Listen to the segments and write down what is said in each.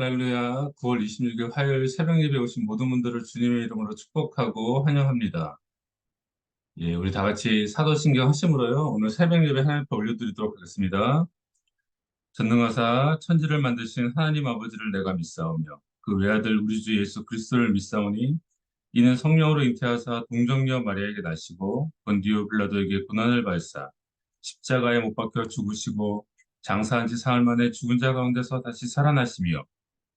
할렐루야. 9월 26일 화요일 새벽 예배 오신 모든 분들을 주님의 이름으로 축복하고 환영합니다. 예, 우리 다 같이 사도신경 하심으로요. 오늘 새벽 예배 하나님 앞에 올려드리도록 하겠습니다. 전능하사 천지를 만드신 하나님 아버지를 내가 믿사오며 그 외아들 우리 주 예수 그리스도를 믿사오니 이는 성령으로 잉태하사 동정녀 마리아에게 나시고 본디오 빌라도에게 고난을 발사 십자가에 못 박혀 죽으시고 장사한 지 사흘 만에 죽은 자 가운데서 다시 살아나시며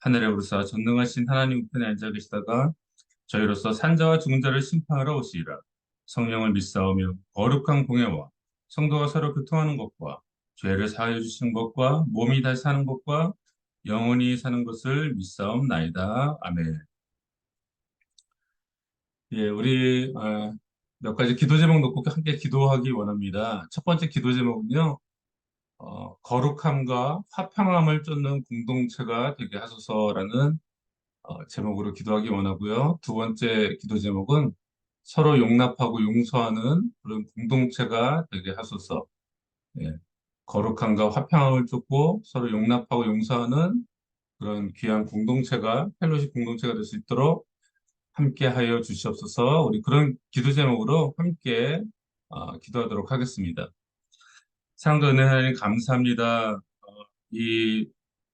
하늘에 오르사 전능하신 하나님 우편에 앉아 계시다가 저희로서 산자와 죽은 자를 심판하러 오시리라. 성령을 믿사오며 거룩한 공예와 성도가 서로 교통하는 것과 죄를 사하여 주시는 것과 몸이 다시 사는 것과 영원히 사는 것을 믿사옵나이다. 아멘. 예, 우리 어, 몇 가지 기도 제목 놓고 함께 기도하기 원합니다. 첫 번째 기도 제목은요. 어, 거룩함과 화평함을 쫓는 공동체가 되게 하소서라는 어, 제목으로 기도하기 원하고요. 두 번째 기도 제목은 서로 용납하고 용서하는 그런 공동체가 되게 하소서. 예, 거룩함과 화평함을 쫓고 서로 용납하고 용서하는 그런 귀한 공동체가 펠로시 공동체가 될 수 있도록 함께 하여 주시옵소서. 우리 그런 기도 제목으로 함께 어, 기도하도록 하겠습니다. 사랑도 은혜 하나님 감사합니다. 어, 이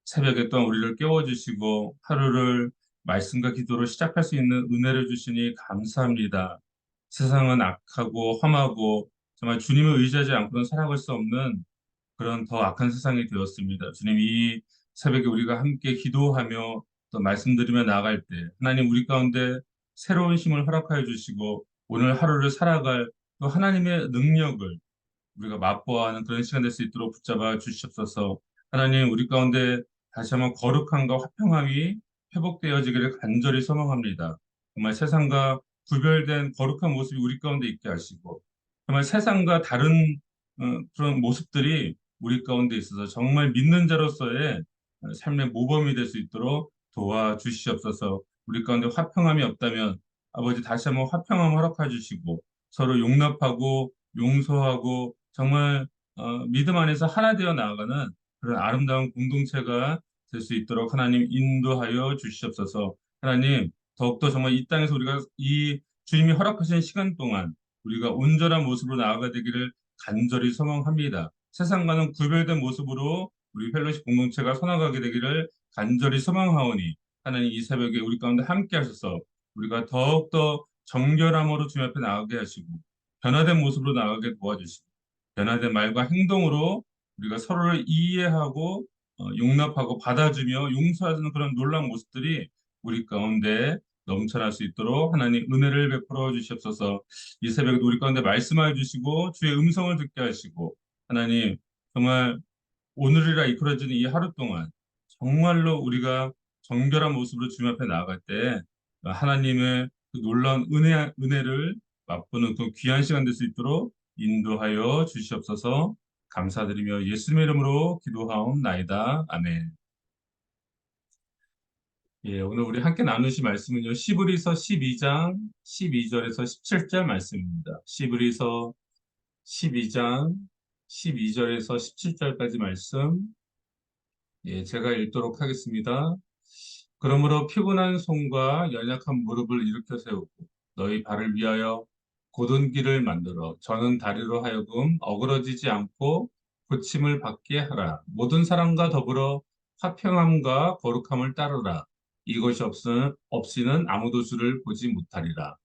새벽에 또한 우리를 깨워주시고 하루를 말씀과 기도로 시작할 수 있는 은혜를 주시니 감사합니다. 세상은 악하고 험하고 정말 주님을 의지하지 않고는 살아갈 수 없는 그런 더 악한 세상이 되었습니다. 주님 이 새벽에 우리가 함께 기도하며 또 말씀드리며 나아갈 때 하나님 우리 가운데 새로운 힘을 허락하여 주시고 오늘 하루를 살아갈 또 하나님의 능력을 우리가 맛보아하는 그런 시간 될 수 있도록 붙잡아 주시옵소서. 하나님 우리 가운데 다시 한번 거룩함과 화평함이 회복되어지기를 간절히 소망합니다. 정말 세상과 구별된 거룩한 모습이 우리 가운데 있게 하시고 정말 세상과 다른 어, 그런 모습들이 우리 가운데 있어서 정말 믿는 자로서의 삶의 모범이 될 수 있도록 도와주시옵소서. 우리 가운데 화평함이 없다면 아버지 다시 한번 화평함 허락해 주시고 서로 용납하고 용서하고 정말 어, 믿음 안에서 하나 되어 나아가는 그런 아름다운 공동체가 될 수 있도록 하나님 인도하여 주시옵소서. 하나님 더욱더 정말 이 땅에서 우리가 이 주님이 허락하신 시간 동안 우리가 온전한 모습으로 나아가 되기를 간절히 소망합니다. 세상과는 구별된 모습으로 우리 펠로시 공동체가 서나가게 되기를 간절히 소망하오니 하나님 이 새벽에 우리 가운데 함께 하셔서 우리가 더욱더 정결함으로 주님 앞에 나가게 하시고 변화된 모습으로 나가게 도와주시고 변화된 말과 행동으로 우리가 서로를 이해하고 어, 용납하고 받아주며 용서하는 그런 놀라운 모습들이 우리 가운데 넘쳐날 수 있도록 하나님 은혜를 베풀어 주시옵소서. 이 새벽에 우리 가운데 말씀하여 주시고 주의 음성을 듣게 하시고 하나님 정말 오늘이라 이끌어지는 이 하루 동안 정말로 우리가 정결한 모습으로 주님 앞에 나아갈 때 하나님의 그 놀라운 은혜, 은혜를 맛보는 그 귀한 시간 될 수 있도록 인도하여 주시옵소서 감사드리며 예수님의 이름으로 기도하옵나이다. 아멘. 예, 오늘 우리 함께 나누실 말씀은요. 시브리서 12장 12절에서 17절 말씀입니다. 시브리서 12장 12절에서 17절까지 말씀 예, 제가 읽도록 하겠습니다. 그러므로 피곤한 손과 연약한 무릎을 일으켜 세우고 너희 발을 위하여 곧은 길을 만들어 저는 다리로 하여금 어그러지지 않고 고침을 받게 하라. 모든 사람과 더불어 화평함과 거룩함을 따르라. 이것이 없으는, 아무도 주를 보지 못하리라.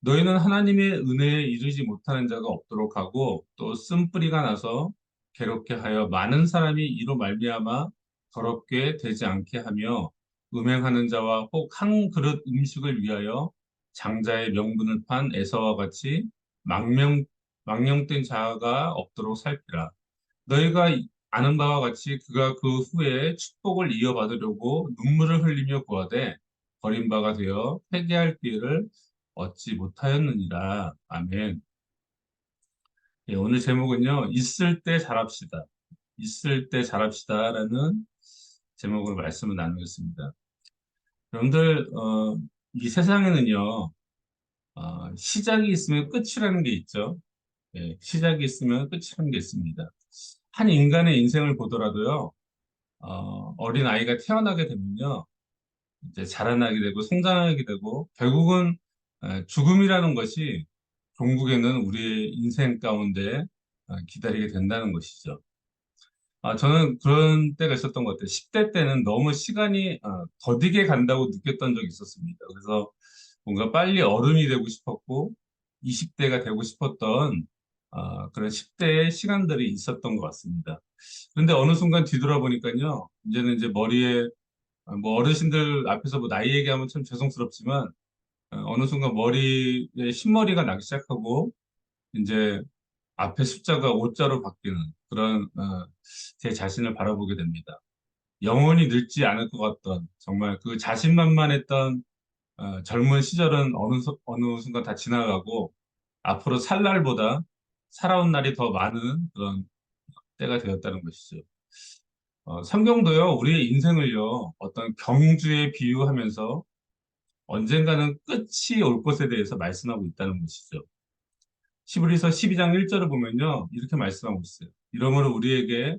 너희는 하나님의 은혜에 이르지 못하는 자가 없도록 하고 또 쓴뿌리가 나서 괴롭게 하여 많은 사람이 이로 말미암아 더럽게 되지 않게 하며 음행하는 자와 혹한 그릇 음식을 위하여 장자의 명분을 판 에서와 같이 망명, 망령된 자가 없도록 살피라. 너희가 아는 바와 같이 그가 그 후에 축복을 이어받으려고 눈물을 흘리며 구하되 버림바가 되어 회개할 기회를 얻지 못하였느니라. 아멘. 예, 오늘 제목은요, 있을 때 잘합시다. 있을 때 잘합시다라는 제목으로 말씀을 나누겠습니다. 여러분들, 어, 이 세상에는요, 어, 시작이 있으면 끝이라는 게 있죠. 예, 시작이 있으면 끝이라는 게 있습니다. 한 인간의 인생을 보더라도요, 어, 어린 아이가 태어나게 되면요. 이제 자라나게 되고 성장하게 되고 결국은 에, 죽음이라는 것이 종국에는 우리의 인생 가운데 어, 기다리게 된다는 것이죠. 아, 저는 그런 때가 있었던 것 같아요. 10대 때는 너무 시간이 어, 더디게 간다고 느꼈던 적이 있었습니다. 그래서 뭔가 빨리 어른이 되고 싶었고 20대가 되고 싶었던 아, 그런 10대의 시간들이 있었던 것 같습니다. 그런데 어느 순간 뒤돌아보니까요, 이제는 이제 머리에 아, 뭐 어르신들 앞에서 뭐 나이 얘기하면 참 죄송스럽지만 어, 어느 순간 머리에 흰머리가 나기 시작하고 이제 앞에 숫자가 5자로 바뀌는 그런 어, 제 자신을 바라보게 됩니다. 영원히 늙지 않을 것 같던 정말 그 자신만만했던 어, 젊은 시절은 어느, 수- 어느 순간 다 지나가고 앞으로 살 날보다 살아온 날이 더 많은 그런 때가 되었다는 것이죠. 어, 성경도요, 우리의 인생을요, 어떤 경주에 비유하면서 언젠가는 끝이 올 것에 대해서 말씀하고 있다는 것이죠. 시브리서 12장 1절을 보면요, 이렇게 말씀하고 있어요. 이러므로 우리에게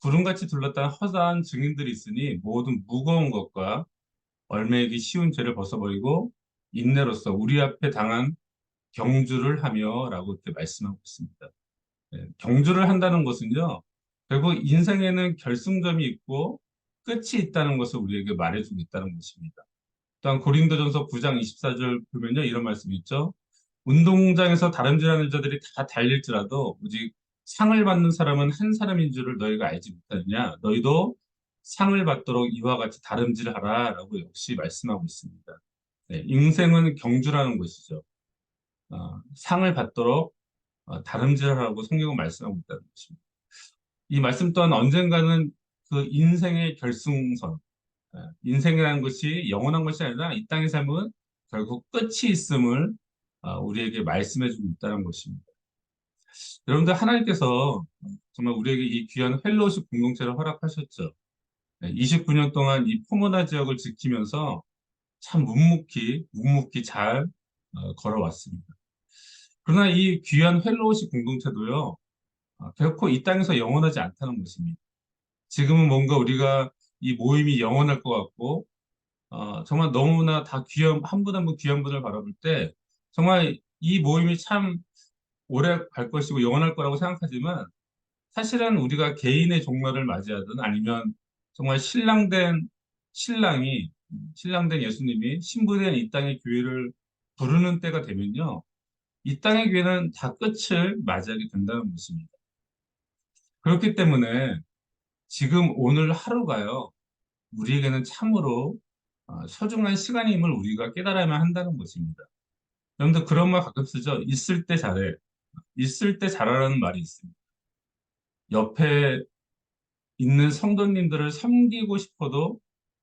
구름같이 둘렀다는 허다한 증인들이 있으니 모든 무거운 것과 얼매이기 쉬운 죄를 벗어버리고 인내로서 우리 앞에 당한 경주를 하며 라고 이렇게 말씀하고 있습니다. 예, 경주를 한다는 것은요, 결국 인생에는 결승점이 있고 끝이 있다는 것을 우리에게 말해주고 있다는 것입니다. 또한 고린도전서 9장 24절 보면요, 이런 말씀이 있죠. 운동장에서 다름질하는 자들이 다 달릴지라도 오직 상을 받는 사람은 한 사람인 줄을 너희가 알지 못하느냐? 너희도 상을 받도록 이와 같이 다름질하라 라고 역시 말씀하고 있습니다. 네, 인생은 경주라는 것이죠. 어, 상을 받도록 어, 다름질하라고 성경은 말씀하고 있다는 것입니다. 이 말씀 또한 언젠가는 그 인생의 결승선, 예, 인생이라는 것이 영원한 것이 아니라 이 땅의 삶은 결국 끝이 있음을 어, 우리에게 말씀해주고 있다는 것입니다. 여러분들 하나님께서 정말 우리에게 이 귀한 헬로우십 공동체를 허락하셨죠. 29년 동안 이 포모나 지역을 지키면서 참 묵묵히 묵묵히 잘 어, 걸어왔습니다. 그러나 이 귀한 헬로우십 공동체도요, 어, 결코 이 땅에서 영원하지 않다는 것입니다. 지금은 뭔가 우리가 이 모임이 영원할 것 같고, 어, 정말 너무나 다 귀한, 한 분 한 분 귀한 분을 바라볼 때, 정말 이 모임이 참 오래 갈 것이고 영원할 거라고 생각하지만, 사실은 우리가 개인의 종말을 맞이하든 아니면 정말 신랑된 신랑이, 신랑된 예수님이 신부된 이 땅의 교회를 부르는 때가 되면요, 이 땅의 교회는 다 끝을 맞이하게 된다는 것입니다. 그렇기 때문에 지금 오늘 하루가요, 우리에게는 참으로 어, 소중한 시간임을 우리가 깨달아야만 한다는 것입니다. 여러분들 그런 말 가끔 쓰죠? 있을 때 잘해. 있을 때 잘하라는 말이 있습니다. 옆에 있는 성도님들을 섬기고 싶어도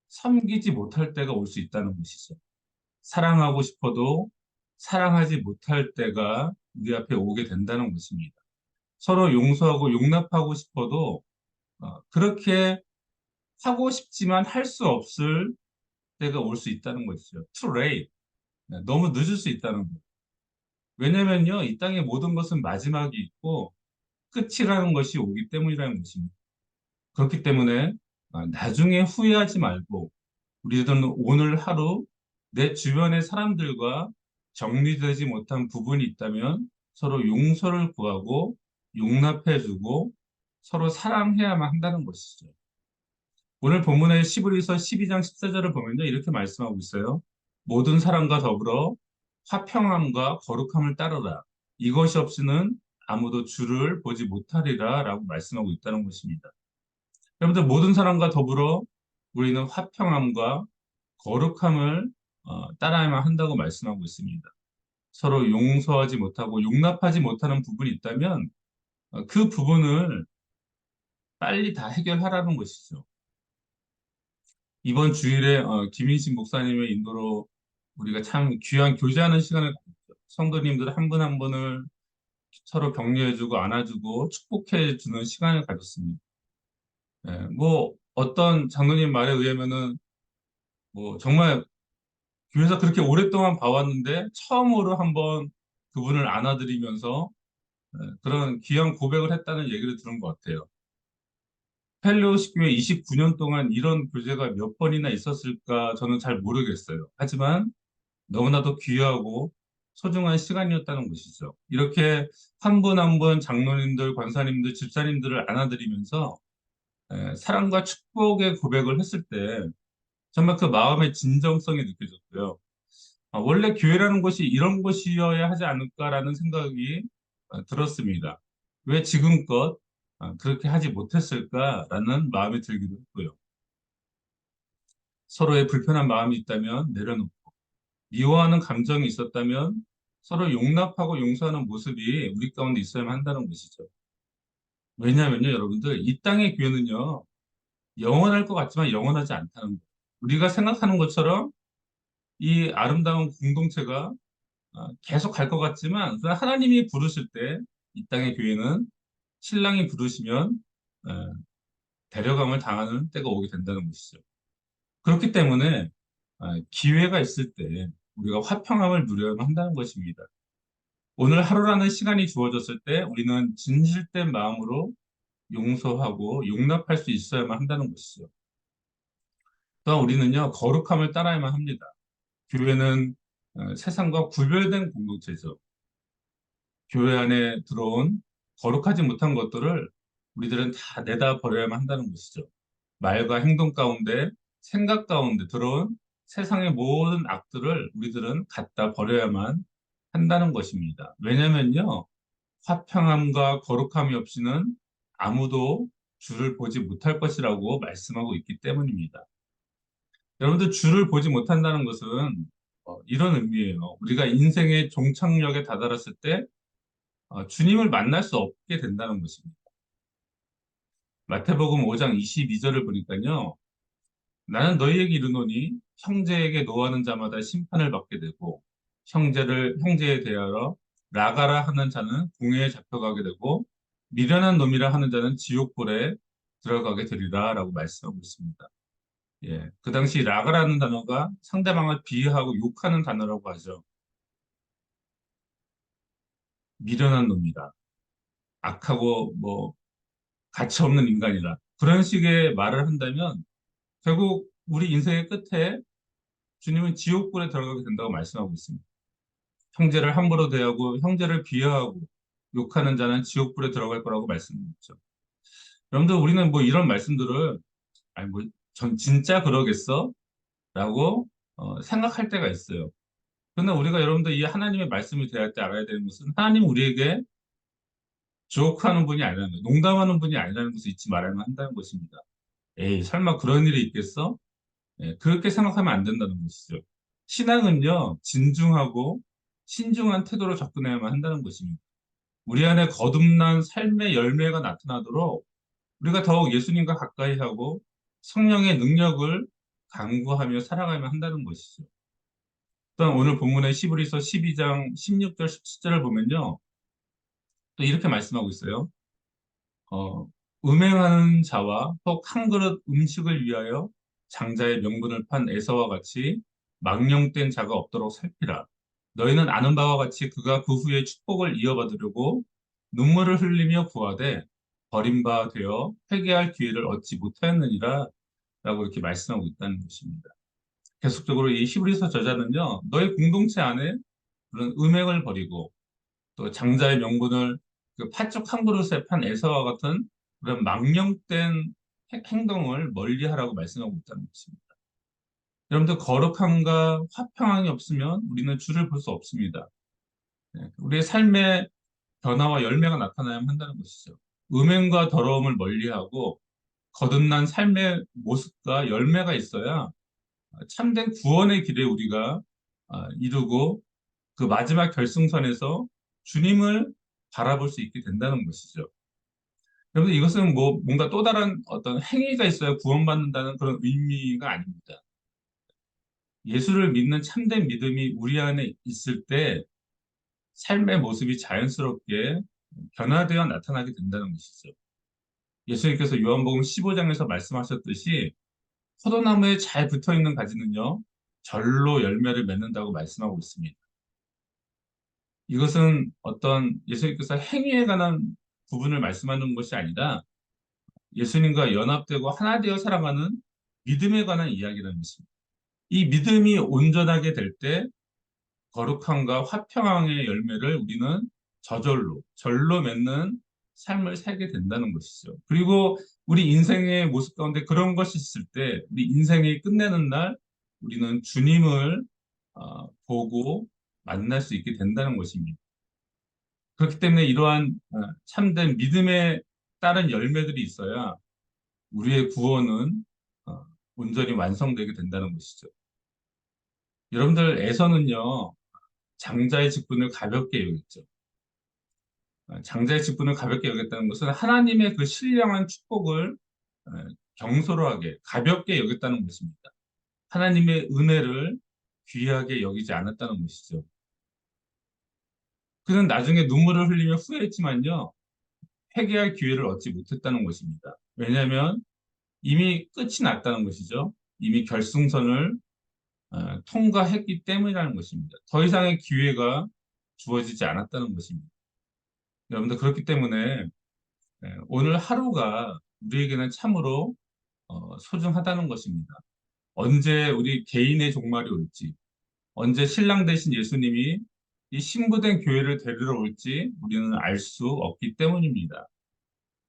섬기지 못할 때가 올 수 있다는 것이죠. 사랑하고 싶어도 사랑하지 못할 때가 우리 앞에 오게 된다는 것입니다. 서로 용서하고 용납하고 싶어도 어, 그렇게 하고 싶지만 할 수 없을 때가 올 수 있다는 것이죠. Too late. 네, 너무 늦을 수 있다는 것. 왜냐면요, 이 땅의 모든 것은 마지막이 있고 끝이라는 것이 오기 때문이라는 것입니다. 그렇기 때문에 아, 나중에 후회하지 말고 우리들은 오늘 하루 내 주변의 사람들과 정리되지 못한 부분이 있다면 서로 용서를 구하고 용납해주고 서로 사랑해야만 한다는 것이죠. 오늘 본문의 시브리서 12장 14절을 보면요. 이렇게 말씀하고 있어요. 모든 사람과 더불어 화평함과 거룩함을 따르라. 이것이 없이는 아무도 주를 보지 못하리라 라고 말씀하고 있다는 것입니다. 여러분들 모든 사람과 더불어 우리는 화평함과 거룩함을 어, 따라야만 한다고 말씀하고 있습니다. 서로 용서하지 못하고 용납하지 못하는 부분이 있다면 어, 그 부분을 빨리 다 해결하라는 것이죠. 이번 주일에 어, 김인신 목사님의 인도로 우리가 참 귀한 교제하는 시간을. 성도님들 한분한 분을 서로 격려해주고 안아주고 축복해주는 시간을 가졌습니다. 예, 뭐 어떤 장로님 말에 의하면은 뭐 정말 교회에서 그렇게 오랫동안 봐왔는데 처음으로 한번 그분을 안아드리면서 예, 그런 귀한 고백을 했다는 얘기를 들은 것 같아요. 펠로시 교회 29년 동안 이런 교제가 몇 번이나 있었을까 저는 잘 모르겠어요. 하지만 너무나도 귀하고 소중한 시간이었다는 것이죠. 이렇게 한 분 한 분 장로님들, 권사님들, 집사님들을 안아드리면서 에, 사랑과 축복의 고백을 했을 때 정말 그 마음의 진정성이 느껴졌고요. 아, 원래 교회라는 것이 이런 것이어야 하지 않을까라는 생각이 어, 들었습니다. 왜 지금껏 어, 그렇게 하지 못했을까라는 마음이 들기도 했고요. 서로의 불편한 마음이 있다면 내려놓고 미워하는 감정이 있었다면 서로 용납하고 용서하는 모습이 우리 가운데 있어야만 한다는 것이죠. 왜냐하면요, 여러분들, 이 땅의 교회는요, 영원할 것 같지만 영원하지 않다는 거예요. 우리가 생각하는 것처럼 이 아름다운 공동체가 어, 계속 갈 것 같지만 하나님이 부르실 때 이 땅의 교회는 신랑이 부르시면 어, 데려감을 당하는 때가 오게 된다는 것이죠. 그렇기 때문에 어, 기회가 있을 때 우리가 화평함을 누려야만 한다는 것입니다. 오늘 하루라는 시간이 주어졌을 때 우리는 진실된 마음으로 용서하고 용납할 수 있어야만 한다는 것이죠. 또한 우리는요, 거룩함을 따라야만 합니다. 교회는 어, 세상과 구별된 공동체죠. 교회 안에 들어온 거룩하지 못한 것들을 우리들은 다 내다 버려야만 한다는 것이죠. 말과 행동 가운데, 생각 가운데 들어온 세상의 모든 악들을 우리들은 갖다 버려야만 한다는 것입니다. 왜냐면요, 화평함과 거룩함이 없이는 아무도 주를 보지 못할 것이라고 말씀하고 있기 때문입니다. 여러분들 주를 보지 못한다는 것은 어, 이런 의미예요. 우리가 인생의 종착역에 다다랐을 때 어, 주님을 만날 수 없게 된다는 것입니다. 마태복음 5장 22절을 보니까요. 나는 너희에게 이르노니 형제에게 노하는 자마다 심판을 받게 되고 형제를 형제에 대하여 라가라 하는 자는 공회에 잡혀가게 되고 미련한 놈이라 하는 자는 지옥불에 들어가게 되리라 라고 말씀하고 있습니다. 예, 그 당시 라가라는 단어가 상대방을 비하하고 욕하는 단어라고 하죠. 미련한 놈이다. 악하고 뭐 가치 없는 인간이라 그런 식의 말을 한다면 결국 우리 인생의 끝에 주님은 지옥불에 들어가게 된다고 말씀하고 있습니다. 형제를 함부로 대하고 형제를 비하하고 욕하는 자는 지옥불에 들어갈 거라고 말씀했죠. 여러분들 우리는 뭐 이런 말씀들을 아니 뭐 전 진짜 그러겠어? 라고 어, 생각할 때가 있어요. 그런데 우리가 여러분들 이 하나님의 말씀을 대할 때 알아야 되는 것은 하나님 우리에게 조크하는 분이 아니라는 거, 농담하는 분이 아니라는 것을 잊지 말아야 한다는 것입니다. 에이, 설마 그런 일이 있겠어? 예, 그렇게 생각하면 안 된다는 것이죠. 신앙은요, 진중하고 신중한 태도로 접근해야만 한다는 것입니다. 우리 안에 거듭난 삶의 열매가 나타나도록 우리가 더욱 예수님과 가까이 하고 성령의 능력을 강구하며 살아가야만 한다는 것이죠. 또한 오늘 본문의 시브리서 12장 16절 17절을 보면요. 또 이렇게 말씀하고 있어요. 어, 음행하는 자와 혹 한 그릇 음식을 위하여 장자의 명분을 판 에서와 같이 망령된 자가 없도록 살피라. 너희는 아는 바와 같이 그가 그 후에 축복을 이어받으려고 눈물을 흘리며 구하되 버림바 되어 회개할 기회를 얻지 못하였느니라 라고 이렇게 말씀하고 있다는 것입니다. 계속적으로 이 히브리서 저자는요, 너희 공동체 안에 그런 음행을 버리고 또 장자의 명분을 그 팥죽 한 그릇에 판 에서와 같은 그런 망령된 행동을 멀리하라고 말씀하고 있다는 것입니다. 여러분들 거룩함과 화평함이 없으면 우리는 주를 볼 수 없습니다. 네, 우리의 삶의 변화와 열매가 나타나야 한다는 것이죠. 음행과 더러움을 멀리하고 거듭난 삶의 모습과 열매가 있어야 참된 구원의 길에 우리가 아, 이루고 그 마지막 결승선에서 주님을 바라볼 수 있게 된다는 것이죠. 여러분 이것은 뭐 뭔가 또 다른 어떤 행위가 있어야 구원받는다는 그런 의미가 아닙니다. 예수를 믿는 참된 믿음이 우리 안에 있을 때 삶의 모습이 자연스럽게 변화되어 나타나게 된다는 것이죠. 예수님께서 요한복음 15장에서 말씀하셨듯이 포도나무에 잘 붙어 있는 가지는요, 절로 열매를 맺는다고 말씀하고 있습니다. 이것은 어떤 예수님께서 행위에 관한 부분을 말씀하는 것이 아니라 예수님과 연합되고 하나 되어 살아가는 믿음에 관한 이야기라는 것입니다. 이 믿음이 온전하게 될 때 거룩함과 화평함의 열매를 우리는 저절로, 절로 맺는 삶을 살게 된다는 것이죠. 그리고 우리 인생의 모습 가운데 그런 것이 있을 때 우리 인생이 끝내는 날 우리는 주님을 어, 보고 만날 수 있게 된다는 것입니다. 그렇기 때문에 이러한 어, 참된 믿음에 따른 열매들이 있어야 우리의 구원은 어, 온전히 완성되게 된다는 것이죠. 여러분들 에서는요 장자의 직분을 가볍게 여겼죠. 어, 장자의 직분을 가볍게 여겼다는 것은 하나님의 그 신령한 축복을 어, 경솔하게 가볍게 여겼다는 것입니다. 하나님의 은혜를 귀하게 여기지 않았다는 것이죠. 그는 나중에 눈물을 흘리며 후회했지만요. 회개할 기회를 얻지 못했다는 것입니다. 왜냐하면 이미 끝이 났다는 것이죠. 이미 결승선을 어, 통과했기 때문이라는 것입니다. 더 이상의 기회가 주어지지 않았다는 것입니다. 여러분들 그렇기 때문에 예, 오늘 하루가 우리에게는 참으로 어, 소중하다는 것입니다. 언제 우리 개인의 종말이 올지, 언제 신랑 대신 예수님이 이 신부된 교회를 데리러 올지 우리는 알 수 없기 때문입니다.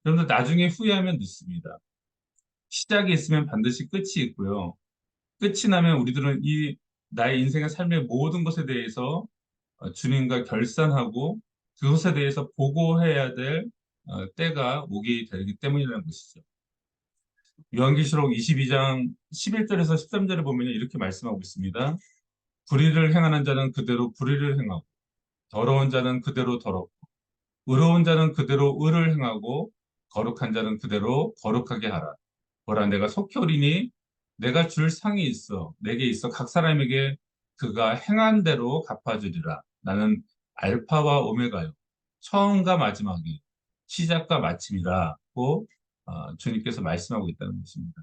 여러분들 나중에 후회하면 늦습니다. 시작이 있으면 반드시 끝이 있고요. 끝이 나면 우리들은 이 나의 인생의 삶의 모든 것에 대해서 어, 주님과 결산하고 그것에 대해서 보고해야 될 어, 때가 오게 되기 때문이라는 것이죠. 요한계시록 22장 11절에서 13절에 보면 이렇게 말씀하고 있습니다. 불의를 행하는 자는 그대로 불의를 행하고 더러운 자는 그대로 더럽고 의로운 자는 그대로 의를 행하고 거룩한 자는 그대로 거룩하게 하라. 보라 내가 속히 오리니 내가 줄 상이 있어 내게 있어 각 사람에게 그가 행한 대로 갚아주리라. 나는 알파와 오메가요. 처음과 마지막이 시작과 마침이라고 어, 주님께서 말씀하고 있다는 것입니다.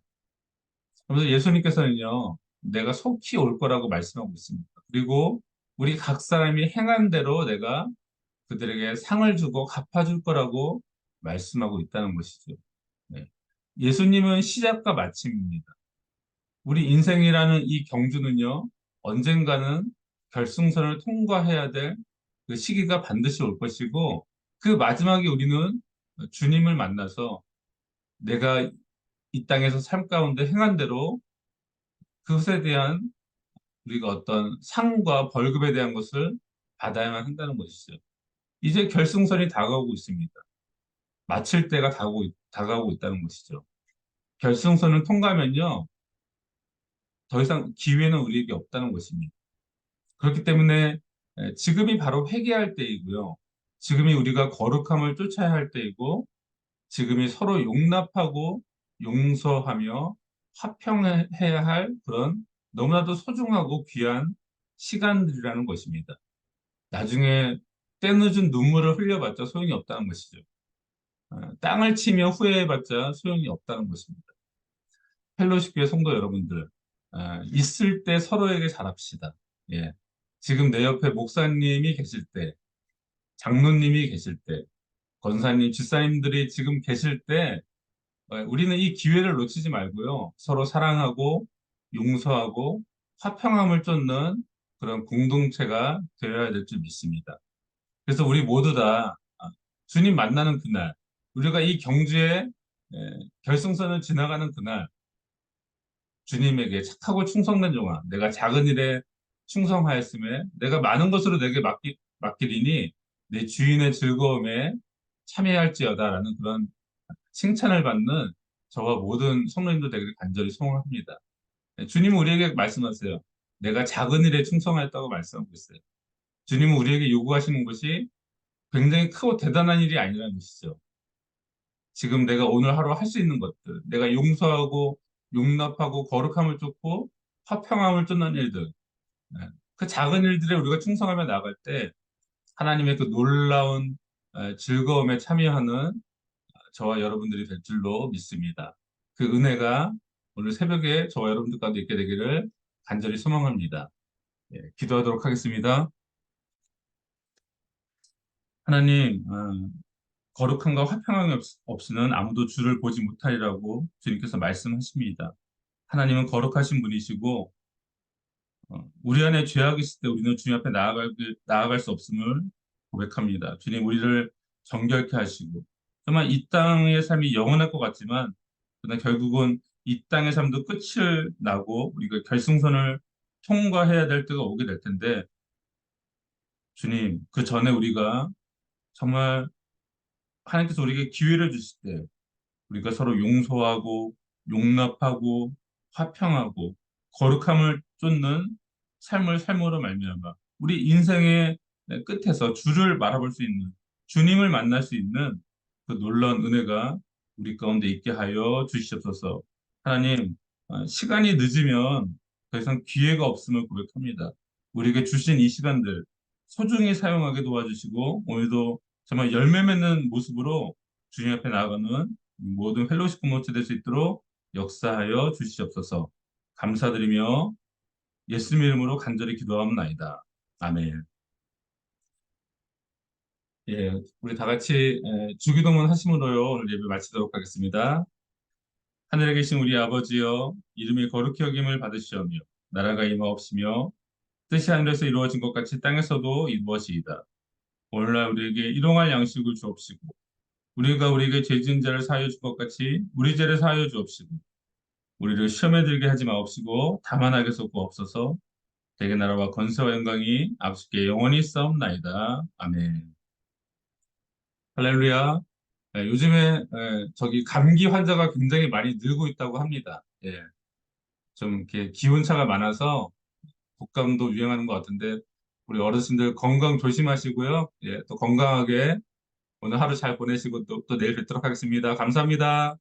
그래서 예수님께서는요, 내가 속히 올 거라고 말씀하고 있습니다. 그리고 우리 각 사람이 행한 대로 내가 그들에게 상을 주고 갚아줄 거라고 말씀하고 있다는 것이죠. 네. 예수님은 시작과 마침입니다. 우리 인생이라는 이 경주는요, 언젠가는 결승선을 통과해야 될 그 시기가 반드시 올 것이고, 그 마지막에 우리는 주님을 만나서 내가 이 땅에서 삶 가운데 행한 대로 그것에 대한 우리가 어떤 상과 벌금에 대한 것을 받아야만 한다는 것이죠. 이제 결승선이 다가오고 있습니다. 마칠 때가 다가오고, 다가오고 있다는 것이죠. 결승선을 통과하면요. 더 이상 기회는 우리에게 없다는 것입니다. 그렇기 때문에 지금이 바로 회개할 때이고요. 지금이 우리가 거룩함을 쫓아야 할 때이고 지금이 서로 용납하고 용서하며 화평해야 할 그런 너무나도 소중하고 귀한 시간들이라는 것입니다. 나중에 때늦은 눈물을 흘려봤자 소용이 없다는 것이죠. 어, 땅을 치며 후회해봤자 소용이 없다는 것입니다. 펠로시 교회 성도 여러분들, 어, 있을 때 서로에게 잘합시다. 예. 지금 내 옆에 목사님이 계실 때, 장로님이 계실 때, 권사님, 집사님들이 지금 계실 때 어, 우리는 이 기회를 놓치지 말고요. 서로 사랑하고 용서하고 화평함을 쫓는 그런 공동체가 되어야 될 줄 믿습니다. 그래서 우리 모두 다 아, 주님 만나는 그날, 우리가 이 경주의 결승선을 지나가는 그날, 주님에게 착하고 충성된 종아, 내가 작은 일에 충성하였음에 내가 많은 것으로 내게 맡기, 맡기리니 내 주인의 즐거움에 참여할지어다라는 그런 칭찬을 받는 저와 모든 성도님들 되기를 간절히 소원합니다. 네, 주님은 우리에게 말씀하세요. 내가 작은 일에 충성하였다고 말씀하고 있어요. 주님은 우리에게 요구하시는 것이 굉장히 크고 대단한 일이 아니라는 것이죠. 지금 내가 오늘 하루 할 수 있는 것들, 내가 용서하고 용납하고 거룩함을 쫓고 화평함을 쫓는 일들, 네, 그 작은 일들에 우리가 충성하며 나갈 때 하나님의 그 놀라운 즐거움에 참여하는 저와 여러분들이 될 줄로 믿습니다. 그 은혜가 오늘 새벽에 저와 여러분들 가운데 있게 되기를 간절히 소망합니다. 예, 기도하도록 하겠습니다. 하나님, 어, 거룩함과 화평함이 없, 없이는 아무도 주를 보지 못하리라고 주님께서 말씀하십니다. 하나님은 거룩하신 분이시고 어, 우리 안에 죄악이 있을 때 우리는 주님 앞에 나아갈, 나아갈 수 없음을 고백합니다. 주님 우리를 정결케 하시고 정말 이 땅의 삶이 영원할 것 같지만 그러나 결국은 이 땅의 삶도 끝을 나고 우리가 결승선을 통과해야 될 때가 오게 될 텐데 주님 그 전에 우리가 정말 하나님께서 우리에게 기회를 주실 때 우리가 서로 용서하고 용납하고 화평하고 거룩함을 쫓는 삶을 삶으로 말미암아 우리 인생의 끝에서 주를 바라볼 수 있는 주님을 만날 수 있는 그 놀라운 은혜가 우리 가운데 있게 하여 주시옵소서. 하나님, 어, 시간이 늦으면 더 이상 기회가 없음을 고백합니다. 우리에게 주신 이 시간들 소중히 사용하게 도와주시고 오늘도 정말 열매 맺는 모습으로 주님 앞에 나아가는 모든 펠로십 공동체 될 수 있도록 역사하여 주시옵소서. 감사드리며 예수님 이름으로 간절히 기도합나이다. 아멘. 예, 우리 다 같이 에, 주기도문 하심으로요 오늘 예배 마치도록 하겠습니다. 하늘에 계신 우리 아버지여 이름이 거룩히 여김을 받으시오며 나라가 임하옵시며 뜻이 하늘에서 이루어진 것 같이 땅에서도 이루어지이다. 오늘날 우리에게 일용할 양식을 주옵시고 우리가 우리에게 죄 지은 자를 사하여 준것 같이 우리 죄를 사하여 주옵시고 우리를 시험에 들게 하지 마옵시고 다만 하게서 구옵소서 대개 나라와 건세와 영광이 아버지께 영원히 싸움나이다. 아멘. 할렐루야. 예, 요즘에 예, 저기 감기 환자가 굉장히 많이 늘고 있다고 합니다. 예, 좀 이렇게 기온차가 많아서 독감도 유행하는 것 같은데 우리 어르신들 건강 조심하시고요. 예, 또 건강하게 오늘 하루 잘 보내시고 또, 또 내일 뵙도록 하겠습니다. 감사합니다.